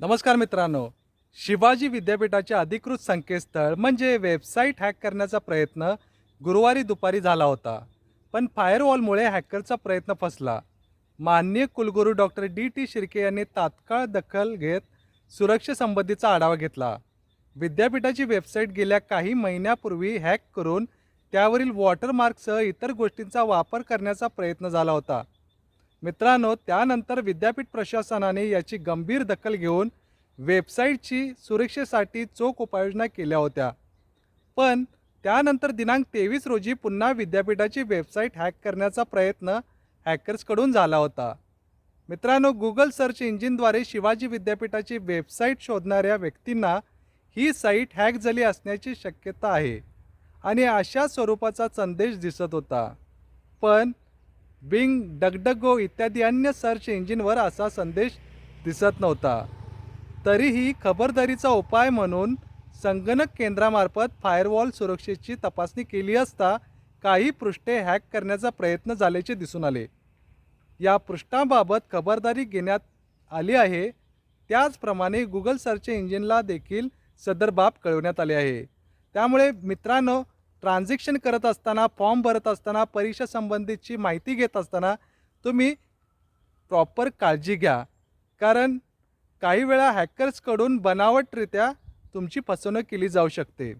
नमस्कार मित्रांनो. शिवाजी विद्यापीठाचे अधिकृत संकेतस्थळ म्हणजे वेबसाईट हॅक करण्याचा प्रयत्न गुरुवारी दुपारी झाला होता. पण फायरवॉलमुळे हॅकरचा प्रयत्न फसला. मान्य कुलगुरू डॉक्टर डी टी शिर्के यांनी तात्काळ दखल घेत सुरक्षेसंबंधीचा आढावा घेतला. विद्यापीठाची वेबसाईट गेल्या काही महिन्यापूर्वी हॅक करून त्यावरील वॉटरमार्कसह इतर गोष्टींचा वापर करण्याचा प्रयत्न झाला होता. मित्रांनो त्यानंतर विद्यापीठ प्रशासनाने याची गंभीर दखल घेऊन वेबसाईटची सुरक्षेसाठी चोख उपाययोजना केल्या होत्या. पण त्यानंतर दिनांक तेवीस रोजी पुन्हा विद्यापीठाची वेबसाईट हॅक करण्याचा प्रयत्न हॅकर्सकडून झाला होता. मित्रांनो गुगल सर्च इंजिनद्वारे शिवाजी विद्यापीठाची वेबसाईट शोधणाऱ्या व्यक्तींना ही साईट हॅक झाली असण्याची शक्यता आहे आणि अशा स्वरूपाचा संदेश दिसत होता. पण बिंग डगडगो इत्यादी अन्य सर्च इंजिनवर असा संदेश दिसत नव्हता. तरीही खबरदारीचा उपाय म्हणून संगणक केंद्रामार्फत फायरवॉल सुरक्षेची तपासणी केली असता काही पृष्ठे हॅक करण्याचा प्रयत्न झाल्याचे दिसून आले. या पृष्ठांबाबत खबरदारी घेण्यात आली आहे. त्याचप्रमाणे गुगल सर्च इंजिनला देखील सदर बाब कळवण्यात आले आहे. त्यामुळे मित्रांनो ट्रान्झॅक्शन करत असताना फॉर्म भरत असताना परीक्षा संबंधीची माहिती घेत असताना तुम्ही प्रॉपर काळजी घ्या. कारण काही वेळा हॅकर्सकडून बनावटरित्या तुमची फसवणूक केली जाऊ शकते.